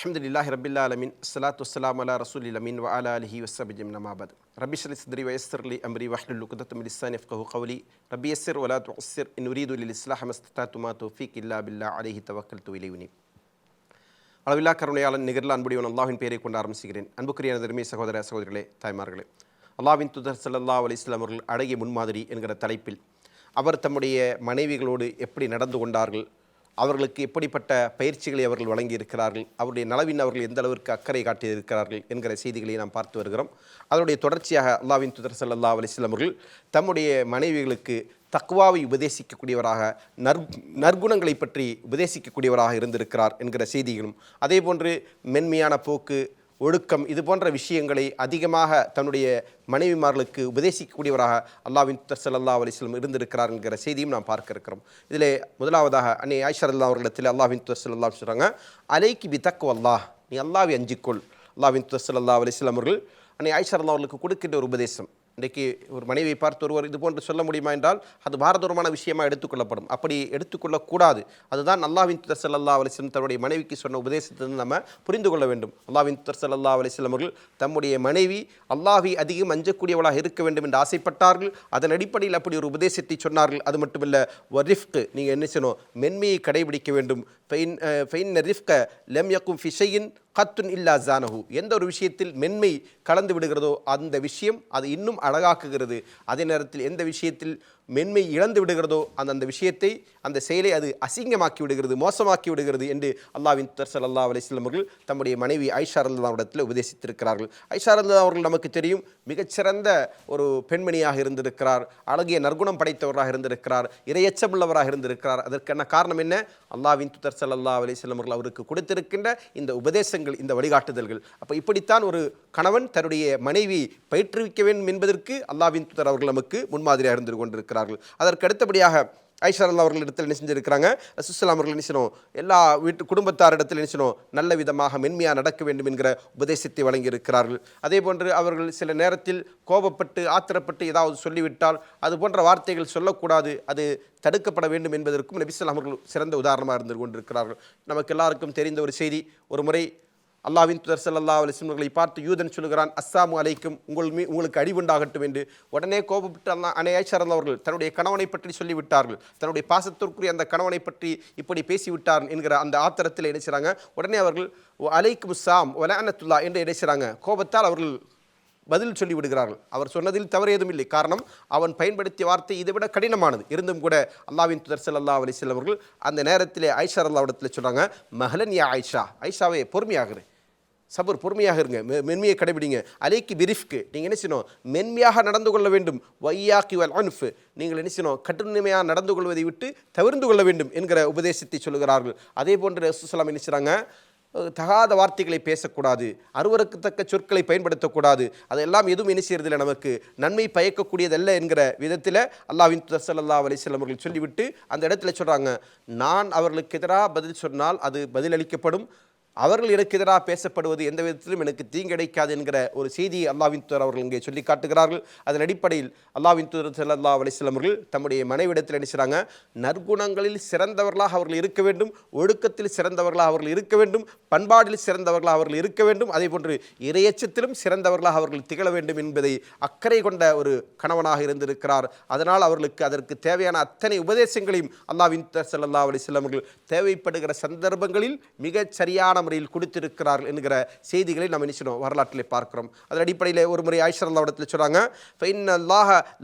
அஹமதுல்லாஹ் ரபில்லா அலமின் சலாத்து வலாம் அலா ரசூல் அலமின் வ அலா அலஹி வசபிஜம் நமாபாத் ரபிஷ்லி சத்ரி வயஸ்தர்லி அம்ரி வஹ்லுல் குதத்தும் இஸ்ஸான் எஃப்கஹு கவுலி ரபி எஸ்ஸிர் வலா துஸ்ஸிர் இன் உரீது லில் இஸ்லாஹ் மஸ்தா துமா தோஃபிக் இல்லா பில்லா அலஹி தவக்கல் து இலையுனி அளவில்லா கருணையாளன் நிகரில் அன்புடையவன் அல்லாஹின் பெயரை கொண்டு ஆரம்பிச்சுகிறேன். அன்புக்குரிய எனது சகோதர சகோதரிகளே தாய்மார்களே அல்லாவின் துதர் சல்லா அலிஸ்லாம் அவர்கள் அழகிய முன்மாதிரி என்கிற தலைப்பில் அவர் தம்முடைய மனைவிகளோடு எப்படி நடந்து கொண்டார்கள் அவர்களுக்கு எப்படிப்பட்ட பயிற்சிகளை அவர்கள் வழங்கியிருக்கிறார்கள் அவருடைய நலவின் அவர்கள் எந்த அளவிற்கு அக்கறை காட்டியிருக்கிறார்கள் என்கிற செய்திகளை நாம் பார்த்து வருகிறோம். அதனுடைய தொடர்ச்சியாக அல்லாவின் துதர் சல்லா அலைஹி அவர்கள் தம்முடைய மனைவிகளுக்கு தக்குவாவை உபதேசிக்கக்கூடியவராக நற் நற்குணங்களை பற்றி உபதேசிக்கக்கூடியவராக இருந்திருக்கிறார் என்கிற செய்திகளும் அதே போன்று மென்மையான போக்கு ஒழுக்கம் இது போன்ற விஷயங்களை அதிகமாக தன்னுடைய மனைவிமார்களுக்கு உபதேசிக்கக்கூடியவராக அல்லாவின் தர் சல்லா அலிஸ்லம் இருந்திருக்கிறார் என்கிற செய்தியும் நாம் பார்க்க இருக்கிறோம். இதில் முதலாவதாக அன்னை ஆயிஷர் அல்லா அவர்களிடத்தில் அல்லாவின் தர் சல்லா சொல்கிறாங்க அலைக்கு பி தக்கு அல்லாஹ் நீ அல்லாவை அஞ்சிக்கொள். அல்லாவின் தர் சல்லா அலிஸ்லாம் அவர்கள் அன்னை ஆயிஷர் அல்லா அவர்களுக்கு கொடுக்கின்ற ஒரு உபதேசம். இன்றைக்கு ஒரு மனைவியை பார்த்து ஒருவர் இது போன்று சொல்ல முடியுமா என்றால் அது பாரதூரமான விஷயமா எடுத்துக்கொள்ளப்படும். அப்படி எடுத்துக்கொள்ளக்கூடாது. அதுதான் அல்லாவின் துதர் சல்லா அலிஸ்லம் தன்னுடைய மனைவிக்கு சொன்ன உபதேசத்திலிருந்து நம்ம புரிந்து கொள்ள வேண்டும். அல்லாவின் துதர் சல்லா அலிஸ்லம் அவர்கள் தம்முடைய மனைவி அல்லாஹை அதிகம் அஞ்சக்கூடியவளாக இருக்க வேண்டும் என்று ஆசைப்பட்டார்கள். அதன் அடிப்படையில் அப்படி ஒரு உபதேசத்தை சொன்னார்கள். அது மட்டுமல்ல வரிஃப்க்கு நீங்கள் என்ன செய்யணும்? மென்மையை கடைபிடிக்க வேண்டும். ஃபைன் ஃபைன் ரிஃப்க லெம் யக்கும் ஃபிஷையின் கத்துன் இல்லா ஜானஹு. எந்த ஒரு விஷயத்தில் மென்மை கலந்து விடுகிறதோ அந்த விஷயம் அது இன்னும் அழகாக்குகிறது. அதே நேரத்தில் எந்த விஷயத்தில் மென்மை இழந்து விடுகிறதோ அந்த அந்த விஷயத்தை அந்த செயலை அது அசிங்கமாக்கி விடுகிறது மோசமாக்கி விடுகிறது என்று அல்லாவின் தர்சல் அல்லா அலிஸ்லம் அவர்கள் தம்முடைய மனைவி ஐஷா இடத்தில் உபதேசித்திருக்கிறார்கள். ஐஷா அல்லா அவர்கள் நமக்கு தெரியும் மிகச்சிறந்த ஒரு பெண்மணியாக இருந்திருக்கிறார் அழகிய நற்குணம் படைத்தவராக இருந்திருக்கிறார் இரையச்சமுள்ளவராக இருந்திருக்கிறார். அதற்கான காரணம் என்ன? அல்லாவின் துதர் சல்லா அலிஸ்லம் அவர்கள் அவருக்கு கொடுத்திருக்கின்ற இந்த உபதேசங்கள் இந்த வழிகாட்டுதல்கள். அப்போ இப்படித்தான் ஒரு கணவன் தன்னுடைய மனைவி பயிற்றுவிக்க வேண்டும் என்பதற்கு அல்லாவின் தூதர் அவர்கள் நமக்கு முன்மாதிரியாக இருந்து கொண்டிருக்கிறார்கள். அதற்கு அடுத்தபடியாக ஐஷா அல்லா அவர்கள் இடத்தில் என்ன செஞ்சிருக்கிறாங்க? ரசூசலாம் அவர்கள் என்ன எல்லா வீட்டு குடும்பத்தார் இடத்தில் என்ன நல்ல விதமாக மென்மையாக நடக்க வேண்டும் என்கிற உபதேசத்தை வழங்கியிருக்கிறார்கள். அதே போன்று அவர்கள் சில நேரத்தில் கோபப்பட்டு ஆத்திரப்பட்டு ஏதாவது சொல்லிவிட்டால் அது போன்ற வார்த்தைகள் சொல்லக்கூடாது. அது தடுக்கப்பட வேண்டும் என்பதற்கும் நபிஸ்லாம் அவர்கள் சிறந்த உதாரணமாக இருந்து கொண்டிருக்கிறார்கள். நமக்கு எல்லாருக்கும் தெரிந்த ஒரு செய்தி. ஒரு முறை அல்லாவின் துதர் சல்லா அலிஸ்மர்களை பார்த்து யூதன் சொல்லுகிறான் அஸ்ஸாமு அலைக்கும் உங்கள் மீ உங்களுக்கு அடிவுண்டாகட்டும் என்று. உடனே கோபப்பட்டு அல்லா அனையாச்சரன் அவர்கள் தன்னுடைய கணவனை பற்றி சொல்லிவிட்டார்கள். தன்னுடைய பாசத்திற்குரிய அந்த கணவனை பற்றி இப்படி பேசிவிட்டார் என்கிற அந்த ஆத்திரத்தில் இணைச்சாங்க உடனே அவர்கள் அலைக்கும் சாம் ஒலானத்துல்லா என்று இணைச்சாங்க கோபத்தால் அவர்கள் பதில் சொல்லிவிடுகிறார்கள். அவர் சொன்னதில் தவறு ஏதும் இல்லை. காரணம் அவன் பயன்படுத்திய வார்த்தை இதை விட கடினமானது. இருந்தும் கூட அல்லாவின் துதர் சல்லா அலிஸ்லாம் அவர்கள் அந்த நேரத்திலே ஐஷா அல்லாவிடத்தில் சொல்கிறாங்க மஹலன் யா ஐஷா ஐஷாவே பொறுமையாகிறேன் சபர் பொறுமையாக இருங்க. மெ- மென்மையை கடைபிடிங்க. அலைக்கு விரிஃப்க்கு நீங்கள் என்ன செய்யணும்? மென்மையாக நடந்து கொள்ள வேண்டும். வையாக்கி வல் அன்ஃப். நீங்கள் என்ன செய்யணும்? கட்டுமையாக நடந்து கொள்வதை விட்டு தவிர்ந்து கொள்ள வேண்டும் என்கிற உபதேசத்தை சொல்கிறார்கள் அதே போன்று ரசூசலாம் என்ன செய்கிறாங்க தகாத வார்த்தைகளை பேசக்கூடாது. அருவருக்கத்தக்க சொற்களை பயன்படுத்தக்கூடாது. அதெல்லாம் எதுவும் என்ன செய்யறதில்லை நமக்கு. நன்மை பயக்கக்கூடியதல்ல என்கிற விதத்தில் அல்லாவின் துதர் ஸல்லல்லாஹு அவர்கள் சொல்லிவிட்டு அந்த இடத்துல சொல்கிறாங்க நான் அவர்களுக்கு எதிராக பதில் சொன்னால் அது பதிலளிக்கப்படும். அவர்கள் எனக்கு எதிராக பேசப்படுவது எந்த விதத்திலும் எனக்கு தீங்கிழைக்காது என்கிற ஒரு செய்தியை அல்லாவின் தூதர் அவர்கள் இங்கே சொல்லி காட்டுகிறார்கள். அதன் அடிப்படையில் அல்லாவின் தூதர் செல்லல்லா அலைஹி அவர்கள் தம்முடைய மனைவிடத்தில் என்ன நற்குணங்களில் சிறந்தவர்களாக அவர்கள் இருக்க வேண்டும் ஒழுக்கத்தில் சிறந்தவர்களாக அவர்கள் இருக்க வேண்டும் பண்பாடில் சிறந்தவர்களாக அவர்கள் இருக்க வேண்டும் அதே போன்று இரையச்சத்திலும் சிறந்தவர்களாக அவர்கள் திகழ வேண்டும் என்பதை அக்கறை கொண்ட ஒரு கணவனாக இருந்திருக்கிறார். அதனால் அவர்களுக்கு அதற்கு தேவையான அத்தனை உபதேசங்களையும் அல்லாவின் தூதர் செல்லல்லா அலைஹி அவர்கள் தேவைப்படுகிற சந்தர்ப்பங்களில் மிகச் சரியான முறையில் கொடுத்திருக்கிறார்கள் என்கிற செய்திகளை நாம் நினைச்சிடும் வரலாற்றில் பார்க்கிறோம். அதன் அடிப்படையில் ஒரு முறை ஆயிஷர் அல்லாவிடத்தில் சொல்கிறாங்க ஃபைன்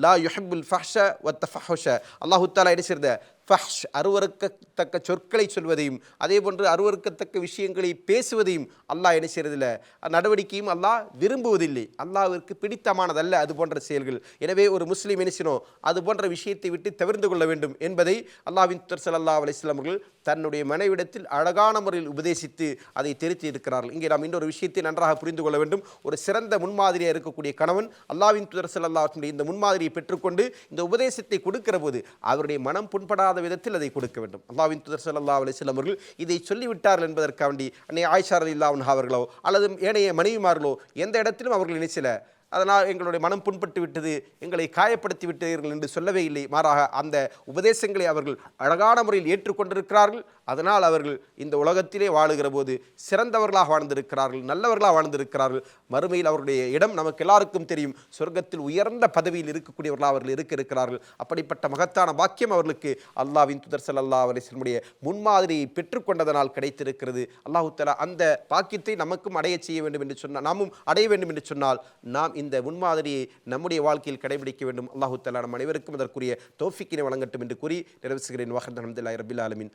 லா யுஹிப்புல் ஃபஹ்ஷ ஒத்த ஃபஹுஷ அல்லாஹு தாலா என்ன செய்யறத ஃபஹ்ஷ் அருவருக்கத்தக்க சொற்களை சொல்வதையும் அதே போன்று அருவருக்கத்தக்க விஷயங்களை பேசுவதையும் அல்லாஹ் என்ன செய்யறதில்ல. நடவடிக்கையும் அல்லாஹ் விரும்புவதில்லை. அல்லாஹிற்கு பிடித்தமானதல்ல அது போன்ற செயல்கள். எனவே ஒரு முஸ்லீம் என்ன செய்யணும்? அது போன்ற விஷயத்தை விட்டு தவிர்த்து கொள்ள வேண்டும் என்பதை அல்லாஹ்வின் துர் சல்லா அலிஸ்லாமர்கள் தன்னுடைய மனைவிடத்தில் அழகான முறையில் உபதேசித்து அதை திருத்தி இருக்கிறார்கள். இங்கே நாம் இன்னொரு விஷயத்தை நன்றாக புரிந்து கொள்ள வேண்டும். ஒரு சிறந்த முன்மாதிரியாக இருக்கக்கூடிய கணவன் அல்லாவின் துதர் சல்லாஹுடைய இந்த முன்மாதிரியை பெற்றுக்கொண்டு இந்த உபதேசத்தை கொடுக்கிற போது அவருடைய மனம் புண்படாத விதத்தில் அதை கொடுக்க வேண்டும். அல்லாவின் துதர் சல்லா அலிஸ்லாம் அவர்கள் இதை சொல்லிவிட்டார்கள் என்பதற்காக வேண்டி அன்னை ஆயிஷார் இல்லாவன் அவர்களோ அல்லது ஏனைய மனைவிமார்களோ எந்த இடத்திலும் அவர்கள் நினைச்சல அதனால் எங்களுடைய மனம் புண்பட்டு விட்டது எங்களை காயப்படுத்தி விட்டீர்கள் என்று சொல்லவே இல்லை. மாறாக அந்த உபதேசங்களை அவர்கள் அழகான முறையில் ஏற்றுக்கொண்டிருக்கிறார்கள். அதனால் அவர்கள் இந்த உலகத்திலே வாழுகிற போது சிறந்தவர்களாக வாழ்ந்திருக்கிறார்கள் நல்லவர்களாக வாழ்ந்திருக்கிறார்கள். மறுமையில் அவருடைய இடம் நமக்கு எல்லாருக்கும் தெரியும். சொர்க்கத்தில் உயர்ந்த பதவியில் இருக்கக்கூடியவர்களாக அவர்கள் இருக்க இருக்கிறார்கள். அப்படிப்பட்ட மகத்தான வாக்கியம் அவர்களுக்கு அல்லாவின் துதர் சல்லா அலிஸ்லமுடைய முன்மாதிரியை பெற்றுக்கொண்டதனால் கிடைத்திருக்கிறது. அல்லாஹுத்தலா அந்த பாக்கியத்தை நமக்கும் அடைய செய்ய வேண்டும் என்று சொன்னால் நாமும் அடைய வேண்டும் என்று சொன்னால் நாம் இந்த முன்மாதிரியை நம்முடைய வாழ்க்கையில் கடைபிடிக்க வேண்டும். அல்லாஹு தஆலா நம் அனைவருக்கும் அதற்குரிய தோஃபிக்கினை வழங்கட்டும் என்று கூறி நிறைவு செய்கிறேன். வஹத் அலமின் ரபில் ஆலமின்.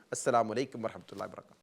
عليكم ورحمة الله وبركاته.